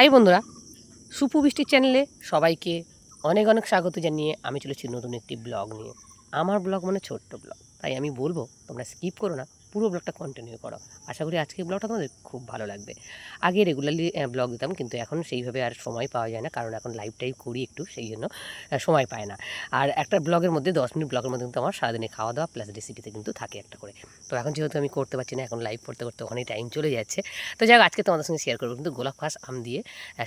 High বন্ধুরা, সুপু বৃষ্টির চ্যানেলে সবাইকে অনেক অনেক স্বাগত জানিয়ে আমি চলেছি নতুন একটি ব্লগ নিয়ে। আমার ব্লগ মানে ছোট্ট ব্লগ, তাই আমি বলব তোমরা স্কিপ করো না পুরো ব্লগটা কন্টিনিউ করো। আশা করি আজকের ব্লগটা তোমাদের খুব ভালো লাগবে। আগে রেগুলারলি ব্লগ দিতাম, কিন্তু এখন সেইভাবে আর সময় পাওয়া যায় না, কারণ এখন লাইভ টাইভ করি একটু, সেই জন্য সময় পায় না। আর একটা ব্লগের মধ্যে, দশ মিনিট ব্লগের মধ্যে কিন্তু আমার সারাদিনে খাওয়া দাওয়া প্লাস রেসিপিতে কিন্তু থাকে একটা করে। তো এখন যেহেতু আমি করতে পারছি না, এখন লাইভ করতে করতে ওখানেই টাইম চলে যাচ্ছে। তো যাই আজকে তোমাদের সঙ্গে শেয়ার করব কিন্তু গোলাপ খাস আম দিয়ে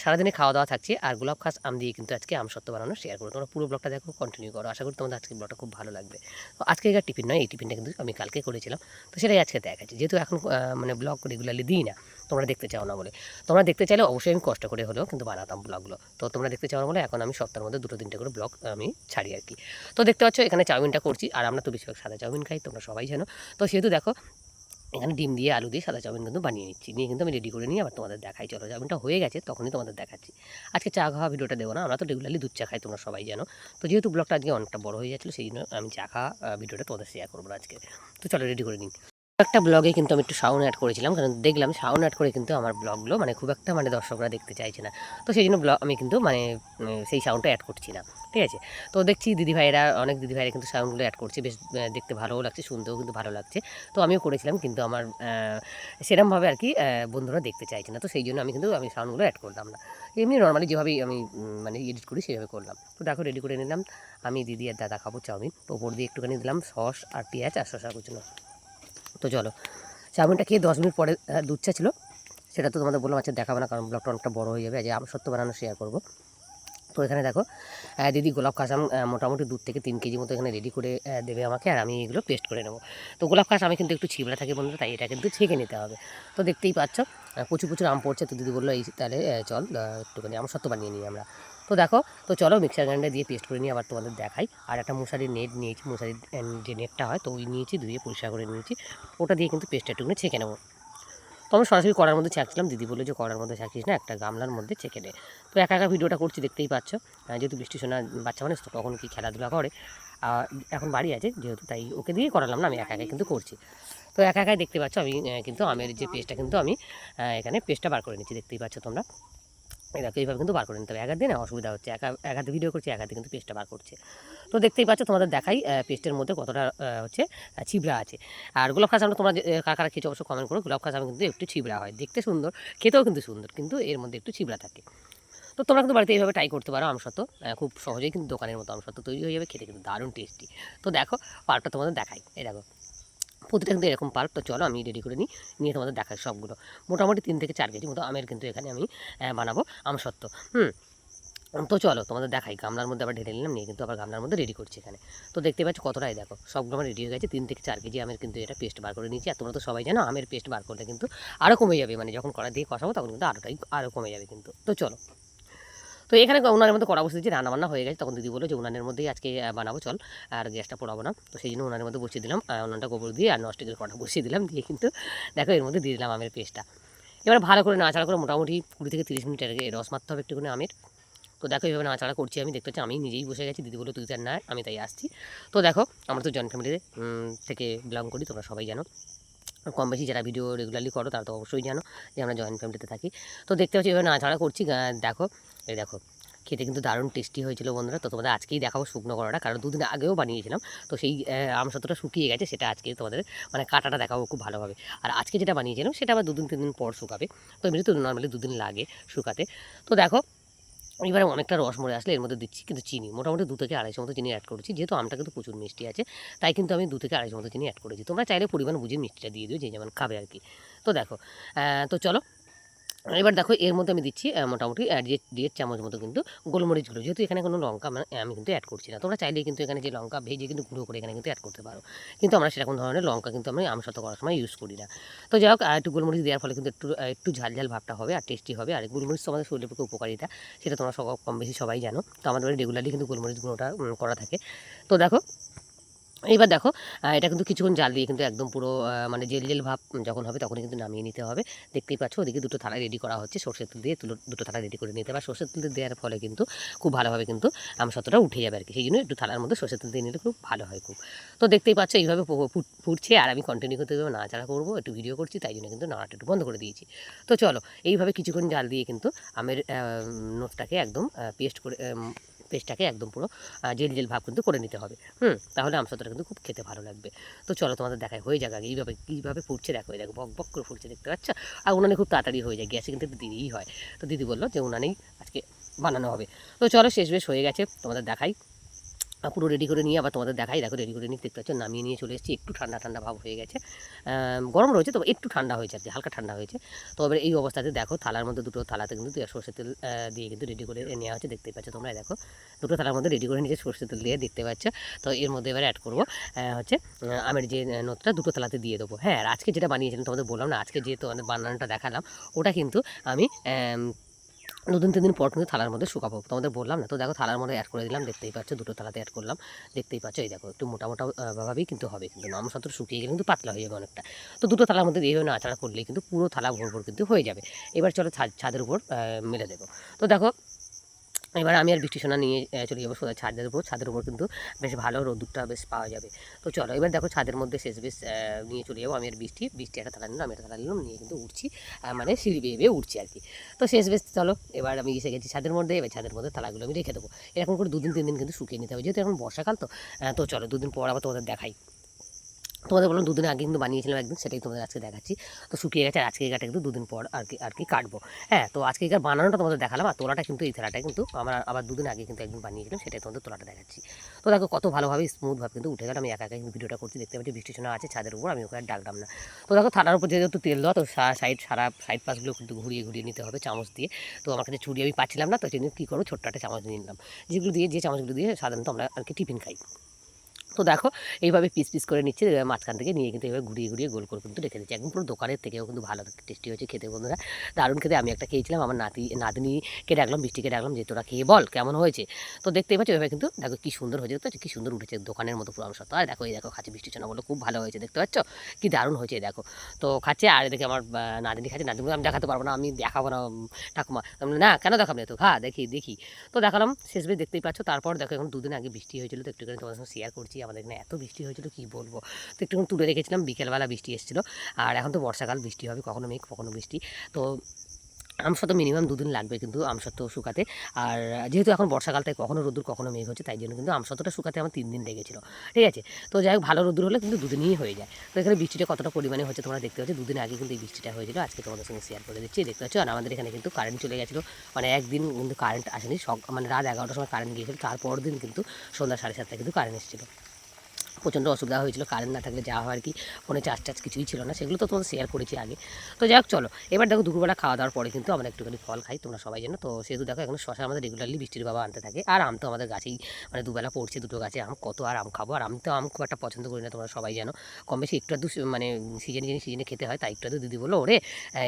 সারাদিনে খাওয়া দাওয়া থাকছে। আর গোলাপ খাস আম দিয়ে কিন্তু আজকে আম সত্য বানানো শেয়ার করব। তোমরা পুরো ব্লগটা দেখো কন্টিনিউ করো। আশা করি তোমাদের আজকে ব্লগটা খুব ভালো লাগবে। তো আজকে টিফিন নয়, এই টিফিনটা কিন্তু আমি কালকে করেছিলাম। তো সেটাই আজকে দেখাচ্ছি যেহেতু এখন মানে ব্লগ রেগুলারলি দিই না, তোমরা দেখতে চাও না বলে। তোমরা দেখতে চাইলে অবশ্যই আমি কষ্ট করে হলেও কিন্তু বানাতাম ব্লগগুলো তো তোমরা দেখতে চাও না বলে এখন আমি সপ্তাহের মধ্যে দুটো, তিনটে করে ব্লগ আমি ছাড়ি আর কি। তো দেখতে পাচ্ছ, এখানে চাউমিনটা করছি, আর আমরা তো বেশিরভাগ সাদা চাউমিন খাই, তোমরা সবাই জানো। তো সেহেতু দেখো, এখানে ডিম দিয়ে আলু দিয়ে সাদা চাউমিন কিন্তু বানিয়ে নিচ্ছি। নিয়ে কিন্তু আমি রেডি করে নিয়ে আবার তোমাদের দেখাই। চলো, চাউমিনটা হয়ে গেছে, তখনই তোমাদের দেখাচ্ছি। আজকে চা খাওয়া ভিডিওটা দেবো না, আমরা তো রেগুলারলি দুধ চা খাই, তোমরা সবাই জানো। তো যেহেতু ব্লগটা আজকে অনেকটা বড় হয়ে যাচ্ছিল, সেই জন্য আমি চা খাওয়া ভিডিওটা তোমাদের শেয়ার করব আজকে। তো চলো রেডি করে নিই। একটা ব্লগে কিন্তু আমি একটু সাউন্ড অ্যাড করেছিলাম, কারণ দেখলাম সাউন্ড অ্যাড করে কিন্তু আমার ব্লগগুলো মানে খুব একটা মানে দর্শকরা দেখতে চাইছে না। তো সেই জন্য ব্লগ আমি কিন্তু মানে সেই সাউন্ডটা অ্যাড করছি না, ঠিক আছে? তো দেখছি দিদিভাইরা অনেক দিদিভাইরা কিন্তু সাউন্ডগুলো অ্যাড করছে, বেশ দেখতে ভালোও লাগছে, শুনতেও কিন্তু ভালো লাগছে। তো আমিও করেছিলাম, কিন্তু আমার সেরমভাবে আর কি বন্ধুরা দেখতে চাইছে না। তো সেই জন্য আমি কিন্তু আমি সাউন্ডগুলো অ্যাড করলাম না। এমনি নর্মালি যেভাবে আমি মানে এডিট করি, সেভাবে করলাম। তো দেখো রেডি করে নিলাম। আমি, দিদি আর দাদা খাব চাউমিন। তো ওপর দিয়ে একটুখানি দিলাম সস আর পেঁয়াজ আর শসা কুচনো। তো চলো। চাউমিনটা খেয়ে দশ মিনিট পরে দুধ চা ছিল। সেটা তো তোমাদের বললাম আচ্ছা দেখাবো না, কারণ ব্লগটা অনেকটা বড় হয়ে যাবে। যে আমি সত্য বানানো শেয়ার করব। তো এখানে দেখো দিদি গোলাপ খাস মোটামুটি দুধ থেকে তিন কেজি মতো এখানে রেডি করে দেবে আমাকে, আর আমি এগুলো পেস্ট করে নেব। তো গোলাপ খাস আমি কিন্তু একটু ছিবড়া থাকে বন্ধুরা, তাই এটা কিন্তু ছেঁকে নিতে হবে। তো দেখতেই পাচ্ছ প্রচুর প্রচুর আম পড়ছে। তো দিদি বলল, এই তাহলে চল একটুখানি আম সত্য বানিয়ে নিই আমরা। তো দেখো, তো চলো মিক্সার গ্রাইন্ডার দিয়ে পেস্ট করে নিয়ে আবার তোমাদের দেখাই। আর একটা মশারির নেট নিয়েছি, মশারির যে নেটটা হয়, তো ওই নিয়েছি, ধুয়ে পরিষ্কার করে নিয়েছি। ওটা দিয়ে কিন্তু পেস্টটা একটুখানি ছেঁকে নেব। তো আমি সরাসরি কড়ার মধ্যে ছাঁকছিলাম দিদি বলল যে, কড়ার মধ্যে ছাঁকিস না, একটা গামলার মধ্যে ছেঁকে নে তো একা একা ভিডিওটা করছি, দেখতেই পাচ্ছ। যেহেতু বৃষ্টি শোনা, বাচ্চা মানুষ, তো তখন কি খেলাধুলা করে। এখন বাড়ি আছে যেহেতু, তাই ওকে দিয়ে করালাম না, আমি একা একাই কিন্তু করছি। তো একা একাই দেখতে পাচ্ছ, আমি কিন্তু আমের যে পেস্টটা কিন্তু আমি এখানে পেস্টটা বার করে নিচ্ছি, দেখতেই পাচ্ছ তোমরা। দেখো এইভাবে কিন্তু বার করে নিতে হবে একার দিনে অসুবিধা হচ্ছে। একা একাতে ভিডিও করছি একাতে কিন্তু পেস্টটা বার করছে। তো দেখতেই পাচ্ছ তোমাদের দেখাই পেস্টের মধ্যে কতটা হচ্ছে ছিবড়া আছে। আর গোলাপ খাস আমরা তোমরা যে- আহ, কারা কারা খেয়েছো অবশ্যই কমেন্ট করো। গোলাপ খাস কিন্তু একটু ছিবড়া হয়। দেখতে সুন্দর খেতেও কিন্তু সুন্দর কিন্তু এর মধ্যে একটু ছিবড়া থাকে। তো তোমরা কিন্তু বাড়িতে এইভাবে ট্রাই করতে পারো আমসত্ব খুব সহজেই কিন্তু দোকানের মতো আমসত্ব তৈরি হয়ে যাবে খেতে কিন্তু দারুণ টেস্টি তো দেখো পার্কটা তোমাদের দেখাই। এই দেখো প্রতিটা কিন্তু এরকম পার্ক, তো চলো আমি রেডি করে নিই, নিয়ে তোমাদের দেখাই সবগুলো। মোটামুটি তিন থেকে চার কেজি মতো আমের কিন্তু এখানে আমি বানাবো আমসত্ব হুম, তো চলো তোমাদের দেখাই, গামলার মধ্যে আবার ঢেলে নিলাম, নিয়ে কিন্তু আবার গামলার মধ্যে রেডি করছি এখানে। তো দেখতে পাচ্ছ কতটাই দেখো, সবগুলো আমার রেডি হয়ে গেছে, তিন থেকে চার কেজি আমের কিন্তু এটা পেস্ট বার করে নিয়েছি, আর তোমরা তো সবাই জানো আমের পেস্ট বার করলে কিন্তু আরও কমে যাবে মানে যখন কড়া দিয়ে কষাবো, তখন কিন্তু আরোটাই আরও কমে যাবে কিন্তু। তো চলো। তো এখানে উনানের মধ্যে করা বসে দিয়েছি রান্না বান্না হয়ে গেছে, তখন দিদি বলল যে উনানের মধ্যেই আজকে বানাবো, চল, আর গ্যাসটা পোড়াবো না। তো সেই জন্য উনানের মধ্যে বসিয়ে দিলাম উনানটা গোবর দিয়ে আর নস্টিকের কড়া বসিয়ে দিলাম, দিয়ে কিন্তু দেখো এর মধ্যে দিয়ে দিলাম আমের পেস্টটা। এবার ভালো করে নাড়াচাড়া করে মোটামুটি কুড়ি থেকে তিরিশ মিনিট আগে রস মারতে হবে একটুখানি আমের। তো দেখো এইভাবে নাড়াচাড়া করছি আমি, দেখতে পাচ্ছি আমি নিজেই বসে গেছি, দিদি বলে তুই তার না আমি তাই আসছি। তো দেখো, আমরা তো জয়েন্ট ফ্যামিলিতে থেকে বিলং করি, তোমরা সবাই জানো। কম বেশি যারা ভিডিও রেগুলারলি করো, তারা তো অবশ্যই জানো যে আমরা জয়েন্ট ফ্যামিলিতে থাকি। তো দেখতে পাচ্ছি এভাবে নাড়াচাড়া করছি দেখো এই দেখো, খেতে কিন্তু দারুণ টেস্টি হয়েছিল বন্ধুরা। তো তোমাদের আজকেই দেখাবো শুকনো করাটা কারণ দুদিন আগেও বানিয়েছিলাম। তো সেই আমসত্বটা শুকিয়ে গেছে, সেটা আজকে তোমাদের মানে কাটাটা দেখাবো খুব ভালোভাবে। আর আজকে যেটা বানিয়েছিলাম, সেটা আবার দুদিন তিন দিন পর শুকাবে। তো এমনি তো নর্মালি দুদিন লাগে শুকাতে। তো দেখো, এবারে অনেকটা রস মরে আসলে এর মধ্যে দিচ্ছি কিন্তু চিনি। মোটামুটি দু থেকে আড়াইশো মতো চিনি অ্যাড করেছি, যেহেতু আমটা কিন্তু প্রচুর মিষ্টি আছে, তাই কিন্তু আমি দু থেকে আড়াইশো মতো চিনি অ্যাড করেছি। তোমরা চাইলে পরিমাণ বুঝে মিষ্টিটা দিয়ে দিও, যে যেমন খাবে আর কি। তো দেখো তো চলো এবার দেখো, এর মধ্যে আমি দিচ্ছি মোটামুটি দেড় চামচ মতো কিন্তু গোলমরিচ গুঁড়ো। যেহেতু এখানে কোনো লঙ্কা মানে আমি কিন্তু অ্যাড করছি না। তোমরা চাইলে কিন্তু এখানে যে লঙ্কা ভেজে কিন্তু গুঁড়ো করে এখানে কিন্তু অ্যাড করতে পারো। কিন্তু আমরা সেরকম ধরনের লঙ্কা কিন্তু আমি আমসত করার সময় ইউজ করি না। তো যাই হোক একটু গোলমরিচ দেওয়ার ফলে কিন্তু একটু একটু ঝাল ঝাল ভাবটা হবে আর টেস্টি হবে। আর গোলমরিচ তো আমাদের শরীরের পক্ষে উপকারিতা, সেটা তোমরা সব কম বেশি সবাই জানো। তো আমাদের রেগুলারলি কিন্তু গোলমরিচ গুঁড়োটা করা থাকে। তো দেখো এইবার দেখো এটা কিন্তু কিছুক্ষণ জাল দিয়ে কিন্তু একদম পুরো মানে জেল জেল ভাব যখন হবে তখনই কিন্তু নামিয়ে নিতে হবে। দেখতেই পাচ্ছ ওদিকে দুটো থালা রেডি করা হচ্ছে, সর্ষের তেল দিয়ে তুলো, দুটো থালা রেডি করে নিতে আর সর্ষের তেল দেওয়ার ফলে কিন্তু খুব ভালোভাবে কিন্তু আমসত্বটা উঠে যাবে আর কি সেই জন্য একটু থালার মধ্যে সর্ষের তেল দিয়ে নিলে খুব ভালো হয় খুব। তো দেখতেই পাচ্ছ এইভাবে ফুটছে আর আমি কন্টিনিউ করতে দেবো নাড়াচাড়া করব, একটু ভিডিও করছি, তাই জন্য কিন্তু নাড়াটা একটু বন্ধ করে দিয়েছি। তো চলো, এইভাবে কিছুক্ষণ জাল দিয়ে কিন্তু আমের নোটটাকে একদম পেস্ট করে পেস্টটাকে একদম পুরো জেল জেল ভাব কিন্তু করে নিতে হবে। হুম, তাহলে আমসত্বটা কিন্তু খুব খেতে ভালো লাগবে। তো চলো তোমাদের দেখায় হয়ে যাক আগে। এইভাবে কীভাবে ফুটছে, দেখো দেখো, বক বক করে ফুটছে, দেখতে পাচ্ছ? আর উনানে খুব তাড়াতাড়ি হয়ে যায়, গ্যাসে কিন্তু দেরিই হয়। তো দিদি বলল যে উনানেই আজকে বানানো হবে। তো চলো, শেষ বেশ হয়ে গেছে, তোমাদের দেখাই। পুরো রেডি করে নিয়ে আবার তোমাদের দেখাই। দেখো রেডি করে নিয়ে দেখতে পাচ্ছ নামিয়ে নিয়ে চলে এসেছি। একটু ঠান্ডা ঠান্ডা ভাব হয়ে গেছে। গরম রয়েছে তবে একটু ঠান্ডা হয়েছে আর কি হালকা ঠান্ডা হয়েছে। তো এবার এই অবস্থাতে দেখো থালার মধ্যে দুটো থালাতে কিন্তু সর্ষের তেল দিয়ে কিন্তু রেডি করে নেওয়া হচ্ছে দেখতেই পাচ্ছ তোমরা দেখো। দুটো থালার মধ্যে রেডি করে নিয়েছে সর্ষের তেল দিয়ে দেখতে পাচ্ছ। তো এর মধ্যে এবার অ্যাড করব হচ্ছে আমের যে নোটটা দুটো থালাতে দিয়ে দেবো। হ্যাঁ আজকে যেটা বানিয়েছিলাম তোমাদের বললাম না আজকে যে তোমাদের বানানোটা দেখালাম ওটা কিন্তু আম, দুদিন তিন দিন পর কিন্তু থালার মধ্যে শুকাবো। তোমাদের বললাম না, তো দেখো থালার মধ্যে অ্যাড করে দিলাম, দেখতেই পাচ্ছ, দুটো থালাতে অ্যাড করলাম, দেখতেই পাচ্ছ, এই দেখো, একটু মোটা মোটা ভাবেই কিন্তু হবে, কিন্তু নাম সত্ত্ব শুকিয়ে গেলে কিন্তু পাতলা হয়ে যাবে অনেকটা। তো দুটো থালার মধ্যে এইভাবে নাচাড়া করলেই কিন্তু পুরো থালা ভোর ভোর কিন্তু হয়ে যাবে। এবার চলো ছাদ, ছাদের উপর মেলে দেবো। তো দেখো এবার আমি আর বৃষ্টি সোনা নিয়ে চলে যাব সোজা ছাদের উপর। ছাদের উপর কিন্তু বেশ ভালো রোদ্দুরটা বেশ পাওয়া যাবে। তো চলো, এবার দেখো ছাদের মধ্যে শেষ বেশ নিয়ে চলে যাব আমি আর বৃষ্টি। বৃষ্টি একটা থালা নিলাম আমি একটা থালা নিলাম, নিয়ে কিন্তু উঠছি মানে সিঁড়ি বেয়ে বেয়ে উঠছি আর কি। তো শেষ বেশ, চলো, এবার আমি এসে গেছি ছাদের মধ্যে, এবার ছাদের মধ্যে থালাগুলো আমি রেখে দেবো। এরকম করে দুদিন তিন দিন কিন্তু শুকিয়ে নিতে হবে। যেহেতু এখন বর্ষাকাল তো তো চলো দুদিন পর আবার তোমাদের দেখাই। তোমাদের বললাম দুদিন আগে কিন্তু বানিয়েছিলাম একদিন, সেটাই তোমাদের আজকে দেখাচ্ছি। তো শুকিয়ে গেছে আজকে এগাটা কিন্তু দুদিন পর আর কি আর কি কাটবো। হ্যাঁ তো আজকে এগার বানানোটা তোমাদের দেখালাম আর তোলাটা কিন্তু এই থালাটা কিন্তু আমরা আবার দুদিন আগে কিন্তু একদিন বানিয়েছিলাম, সেটাই তোমাদের তোলাটা দেখাচ্ছি। তো দেখো কত ভালোভাবে স্মুথভাবে কিন্তু উঠে গেল, আমি একা একা কিন্তু ভিডিওটা করছি, দেখতে পাচ্ছি বৃষ্টি আছে ছাদের উপর, আমি ওকে আর ডাকলাম না। তো দেখো থালার উপর যেহেতু তেল দেওয়া, তো সাইড সারা সাইড পাশগুলো কিন্তু ঘুরিয়ে ঘুরিয়ে নিতে হবে চামচ দিয়ে। তো আমার কাছে ছুরি আমি পাচ্ছিলাম না, তো জন্য কী করব? ছোট্ট একটা চামচ নিয়ে নিলাম। যেগুলো দিয়ে, যে চামচগুলো দিয়ে সাধারণত আমরা আর কি টিফিন খাই। তো দেখো, এইভাবে পিস পিস করে নিচ্ছে, এবার মাঝখান থেকে নিয়ে কিন্তু এবার ঘুরিয়ে ঘুরিয়ে গোল করে কিন্তু রেখে দিচ্ছি। একদম পুরো দোকানের থেকেও কিন্তু ভালো টেস্টি হয়েছে খেতে বন্ধুরা। দারুণ খেতে আমি একটা খেয়েছিলাম, আমার নাতি, নাতনিকে ডাকলাম বৃষ্টিকে ডাকলাম যে, তোরা খেয়ে বল, কেমন হয়েছে? তো দেখতেই পাচ্ছি, এভাবে কিন্তু দেখো কি সুন্দর হয়েছে, দেখতে পাচ্ছ? কি সুন্দর উঠেছে দোকানের মতো পুরো সত্য আর দেখো, এই দেখো, খাচ্ছে বৃষ্টি চনা খুব ভালো হয়েছে, দেখতে পাচ্ছ? কি দারুণ হয়েছে দেখো। তো খাচ্ছে, আর দেখে আমার নাতনি খাচ্ছে, নাতনি আমি দেখাতে পারব না, আমি দেখাবো না ঠাকুমা। না, কেন দেখাবো না? তো খা দেখি দেখি। তো দেখালাম শেষ বেশ দেখতেই পাচ্ছ, তারপর দেখো, এখন দুদিন আগে বৃষ্টি হয়েছিল, তো একটুখানি তোমাদের সঙ্গে শেয়ার করছি। আমাদের এখানে এত বৃষ্টি হয়েছিল, কি বলব? তো একটুখানি তুলে রেখেছিলাম, বিকেলবেলা বৃষ্টি এসেছিল। আর এখন তো বর্ষাকাল, বৃষ্টি হবে, কখনো মেঘ, কখনো বৃষ্টি। তো আমসত্ত্ব মিনিমাম দুদিন লাগবে কিন্তু আমসত্ত্ব শুকাতে। আর যেহেতু এখন বর্ষাকাল তাই কখনো রোদ্দুর, কখনো মেঘ হচ্ছে, তাই জন্য কিন্তু আমসত্ত্বটা শুকাতে আমার তিন দিন লেগেছিল। ঠিক আছে? তো যাই হোক, ভালো রোদ্দুর হলে কিন্তু দুদিনই হয়ে যায়। তো এখানে বৃষ্টিটা কতটা পরিমাণে হচ্ছে তোমরা দেখতে পাচ্ছ? দুদিন আগে কিন্তু এই বৃষ্টিটা হয়েছিল। আজকে তোমাদের সঙ্গে শেয়ার করে দিচ্ছি। দেখতে পাচ্ছ? আর আমাদের এখানে কিন্তু কারেন্ট চলে গেছিল। মানে একদিন কিন্তু কারেন্ট আসেনি। সব মানে রাত এগারোটার সময় কারেন্ট গিয়েছিল। তারপর দিন কিন্তু সন্ধ্যা সাড়ে সাতটায় কিন্তু কারেন্ট এসেছিল। প্রচণ্ড অসুবিধা হয়েছিল কারেন্ট না থাকলে যাওয়া হয় আর কি, ফোনে চার্জ টার্জ কিছুই ছিল না, সেগুলো তো তোমাদের শেয়ার করেছি আগে। তো যাই হোক চলো, এবার দেখো দুপুরবেলা খাওয়া দাওয়ার পরে কিন্তু আমরা একটুখানি ফল খাই, তোমরা সবাই জানো। তো সেহেতু দেখো এখন শশা আমাদের রেগুলারলি বৃষ্টির বাবা আনতে থাকে, আর আম তো আমাদের গাছেই মানে দুবেলা পড়ছে দুটো গাছে, আম কত আর আম খাব, আর আমি তো আম খুব একটা পছন্দ করি না, তোমরা সবাই জানো। কম বেশি একটু আধটু মানে সিজনে জিনিস সিজনে খেতে হয়, তাই একটু আধটু দিদি বলল, ওরে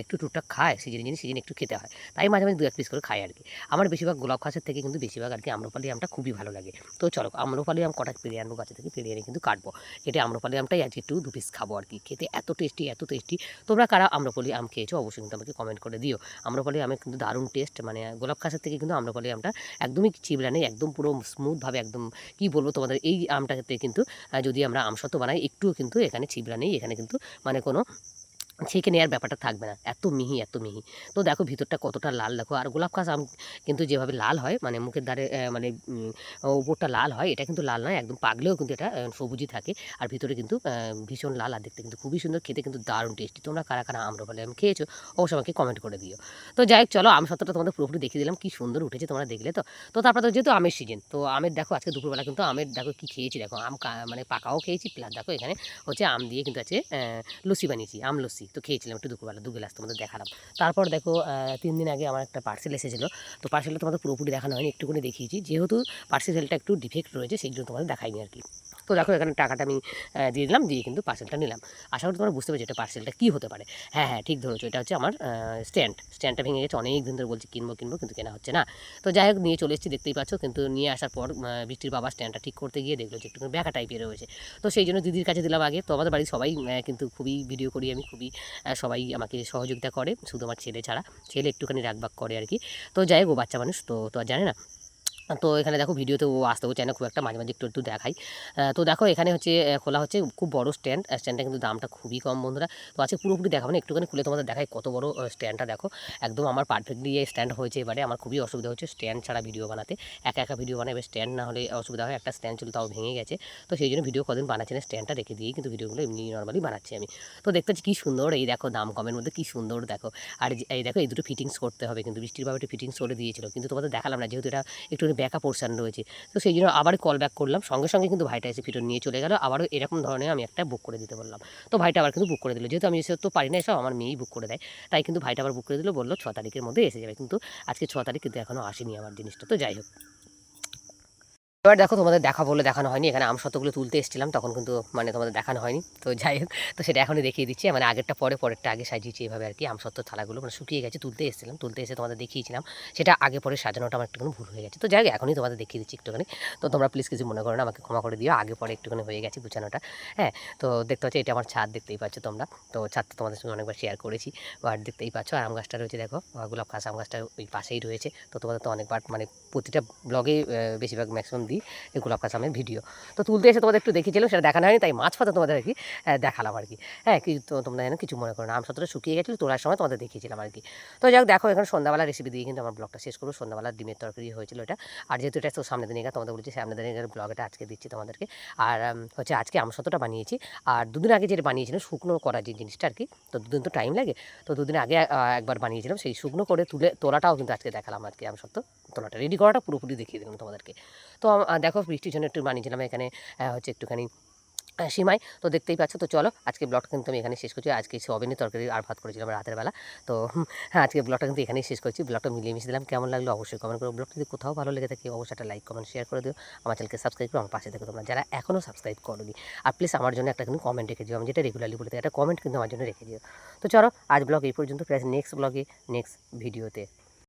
একটু টুকটাক খায় সিজনে জিনিস সিজনে একটু খেতে হয়। তাই মাঝে মাঝে দু এক পিস করে খাই আর কি। আমার বেশিরভাগ গোলাপ গাছের থেকে কিন্তু বেশিরভাগ আর কি, আম্রপালি আমটা খুবই ভালো লাগে। তো চলো, আম্রপালি আম কটা পেরে আনব গাছে থেকে পেরে এনে কিন্তু কাটবো। যেটা আম্রপালি আমটাই আজকে একটু দু পিস খাব আর কি খেতে এত টেস্টি এত টেস্টি তোমরা কারা আম্রপালি আম খেয়েছো অবশ্যই কিন্তু আমাকে কমেন্ট করে দিও। আম্রপালি আমের কিন্তু দারুণ টেস্ট মানে গোলাপ গাছের থেকে কিন্তু আম্রপালি আমটা একদমই চিবড়া নেই, একদম পুরো স্মুথভাবে একদম, কি বলব তোমাদের, এই আমটাতে কিন্তু যদি আমরা আমসত্ব বানাই, একটুও কিন্তু এখানে চিবড়া নেই, এখানে কিন্তু মানে কোনো ছেঁকে নেওয়ার ব্যাপারটা থাকবে না। এত মিহি এত মিহি। তো দেখো ভিতরটা কতটা লাল। দেখো আর গোলাপ গাছ আম কিন্তু যেভাবে লাল হয় মানে মুখের দ্বারে মানে উপরটা লাল হয়, এটা কিন্তু লাল নয়, একদম পাকলেও কিন্তু এটা সবুজই থাকে। আর ভিতরে কিন্তু ভীষণ লাল আর দেখতে কিন্তু খুবই সুন্দর, খেতে কিন্তু দারুণ টেস্টি। তোমরা কারা কারা আমরা বলে আমি খেয়েছো, অবশ্যই আমাকে কমেন্ট করে দিও। তো যাই হোক চলো আম সত্যটা তোমাদের পুরোপুরি দেখিয়ে দিলাম, কি সুন্দর উঠেছে তোমরা দেখলে তো। তো তারপর তো যেহেতু আমের সিজন তো আমের দেখো আজকে দুপুরবেলা কিন্তু আমের দেখো কি খেয়েছি, দেখো আম মানে পাকাও খেয়েছি প্লাস দেখো এখানে হচ্ছে আম দিয়ে কিন্তু আছে লস্যি বানিয়েছি, আম লস্যি তো খেয়েছিলাম একটু দুপুরবেলা, দু গ্লাস তোমাদের দেখালাম। তারপর দেখো তিন দিন আগে আমার একটা পার্সেল এসেছিল। তো পার্সেলটা তোমাদের পুরোপুরি দেখানো হয়নি, একটুখানি দেখিয়েছি। যেহেতু পার্সেলটা একটু ডিফেক্ট রয়েছে, সেই জন্য তোমাদের দেখাইনি আর কি। তো দেখো এখানে টাকাটা আমি দিয়ে দিলাম, দিয়ে কিন্তু পার্সেলটা নিলাম। আশা করি তোমরা বুঝতে পেরেছ এটা পার্সেলটা কী হতে পারে। হ্যাঁ হ্যাঁ ঠিক ধরেছো, এটা হচ্ছে আমার স্ট্যান্ড স্ট্যান্ডটা ভেঙে গেছে, অনেক দিন ধরে বলছি কিনবো কিনবো, কিন্তু কেনা হচ্ছে না। তো যাই হোক, নিয়ে চলে এসেছি, দেখতেই পাচ্ছ, কিন্তু নিয়ে আসার পর বৃষ্টির বাবা স্ট্যান্ডটা ঠিক করতে গিয়ে দেখল যে একটু ব্যাকা টাইপের রয়েছে। তো সেই জন্য দিদির কাছে দিলাম আগে। তো আমাদের বাড়ির সবাই কিন্তু খুবই ভিডিও করি আমি, খুবই সবাই আমাকে সহযোগিতা করে, শুধু আমার ছেলে ছাড়া। ছেলে একটুখানি রাগবাগ করে আর কি। তো যাই হোক বাচ্চা মানুষ, তো তো আর জানে না। তো এখানে দেখো ভিডিওতে ও আসতেও চায় না খুব একটা মাঝে মাঝে একটু একটু দেখাই। তো দেখো এখানে হচ্ছে খোলা হচ্ছে খুব বড় স্ট্যান্ড স্ট্যান্ডটা কিন্তু দামটা খুবই কম বন্ধুরা। তো আজকে পুরোপুরি দেখাবো না, একটুখানি খুলে তোমাদের দেখাই কত বড় স্ট্যান্ডটা দেখো। একদম আমার পারফেক্টলি এই স্ট্যান্ড হয়েছে এবারে, আমার খুবই অসুবিধা হচ্ছে স্ট্যান্ড ছাড়া ভিডিও বানাতে। একা একা ভিডিও বানাবে স্ট্যান্ড না হলে অসুবিধা হয়, একটা স্ট্যান্ড ছিল তাও ভেঙে গেছে। তো সেই জন্য ভিডিও কদিন বানাচ্ছি না স্ট্যান্ডটা রেখে দিয়েই কিন্তু ভিডিওগুলো এমনি নর্মালি বানাচ্ছি আমি। তো দেখতে পাচ্ছি কী সুন্দর, এই দেখো দাম কমের মধ্যে কী সুন্দর দেখো। আর এই দেখো এই দুটো ফিটিংস করতে হবে, কিন্তু বৃষ্টির একটু ফিটিংস করে দিয়েছিল, কিন্তু তোমাদের দেখালাম না, যেহেতু এটা একটু ব্যাকা পোর্শান রয়েছে। তো সেই জন্য আবার কল ব্যাক করলাম। সঙ্গে সঙ্গে কিন্তু ভাইটা এসে ফিরত নিয়ে চলে গেল। আবারও এরকম ধরনের আমি একটা বুক করে দিতে বললাম। তো ভাইটা আবার কিন্তু বুক করে দিল। যেহেতু আমি এসে তো পারি না এসব, আমার মেয়েই বুক করে দেয়। তাই কিন্তু ভাইটা আবার বুক করে দিল, বলল ছ তারিখের মধ্যে এসে যাবে। কিন্তু আজকে ছ তারিখ কিন্তু এখনও আসেনি আমার জিনিসটা। তো যাই হোক। এবার দেখো তোমাদের দেখা বলে দেখানো হয়নি। এখানে আমসত্ত্বগুলো তুলতে এসেছিলাম, তখন কিন্তু মানে তোমাদের দেখানো হয়নি। তো যাই হোক, তো সেটা এখনই দেখিয়ে দিচ্ছি। মানে আগেরটা পরে, পরেরটা আগে সাজিয়েছি এভাবে আর কি আমসত্ত্ব থালাগুলো। মানে শুকিয়ে গেছে, তুলতে এসেছিলাম। তুলতে এসে তোমাদের দেখিয়েছিলাম। সেটা আগে পরে সাজানোটা আমার একটুখানি ভুল হয়ে গেছে। তো যাই এখনই তোমাদের দেখিয়ে দিচ্ছি একটুখানি। তো তোমরা প্লিজ কিছু মনে করো না, আমাকে ক্ষমা করে দিও। আগে পরে একটুখানি হয়ে গেছে গুছানোটা। হ্যাঁ তো দেখতে পাচ্ছ এটা আমার ছাদ, দেখতেই পাচ্ছ তোমরা। তো ছাদটা তোমাদের সঙ্গে অনেকবার শেয়ার করেছি। আর দেখতেই পাচ্ছ, আর আম গাছটা রয়েছে দেখো গোলাপ গাছ আম গাছটা ওই পাশেই রয়েছে। তো তোমাদের তো অনেকবার মানে প্রতিটা ব্লগে বেশিরভাগ ম্যাক্সিমাম দিই এই গোলাপ গাছ আমের ভিডিও। তো তুলতে এসে তোমাদের একটু দেখিয়েছিলাম, সেটা দেখানো হয়নি, তাই মাছ ফাতা তোমাদের আর কি দেখালাম আর কি। হ্যাঁ কি তোমরা যেন কিছু মনে করো না, আম সতটা শুকিয়ে গেছিল, তোলার সময় তোমাদের দেখিয়েছিলাম আর কি। তো যাই হোক দেখো, এখন সন্ধ্যাবেলা রেসিপি দিয়ে কিন্তু আমার ব্লগটা শেষ করব সন্ধ্যাবেলা ডিমের তরকারি হয়েছিল এটা। আর যেহেতু এটা তো সামনে দিনে তোমাদের বলেছি সামনে দিনে ব্লগ এটা আজকে দিচ্ছি তোমাদেরকে। আর হচ্ছে আজকে আম সতটা বানিয়েছি, আর দুদিন আগে যেটা বানিয়েছিলাম, শুকনো করা যে জিনিসটা আর কি, তো দুদিন তো টাইম লাগে, তো দুদিন আগে একবার বানিয়েছিলাম, সেই শুকনো করে তুলে তোলাটাও কিন্তু আজকে দেখালাম আজকে আম সত্য তোলাটা রেডি করাটা পুরোপুরি দেখিয়ে দিলাম তোমাদেরকে। তো দেখো বৃষ্টির জন্য একটু বানিয়েছিলাম এখানে হচ্ছে একটুখানি সিমাই। তো দেখতেই পাচ্ছ, তো চলো আজকে ব্লগটা কিন্তু আমি এখানে শেষ করছি। আজকে সে সোয়াবিনের তরকারি আর ভাত করেছিলাম রাতের বেলা। তো হ্যাঁ আজকে ব্লগটা কিন্তু এখানেই শেষ করছি। ব্লগটা মিলিয়ে মিশিয়ে দিলাম। কেমন লাগল অবশ্যই কমেন্ট করো। ব্লগটা যদি কোথাও ভালো লেগে থাকে, অবশ্যই একটা লাইক কমেন্ট শেয়ার করে দিও। আমার চ্যানেলকে সাবস্ক্রাইব করো, আমার পাশে থেকে তোমরা। যারা এখনও সাবস্ক্রাইব করোনি, আর প্লিজ আমার জন্য একটা কিন্তু কমেন্ট রেখে দিও। আমি যেটা রেগুলারলি বলে থাকি, একটা কমেন্ট কিন্তু আমার জন্য রেখে দিও। তো চলো, আজ ব্লগ এই পর্যন্ত। প্রায় নেক্সট ব্লগে নেক্সট ভিডিওতে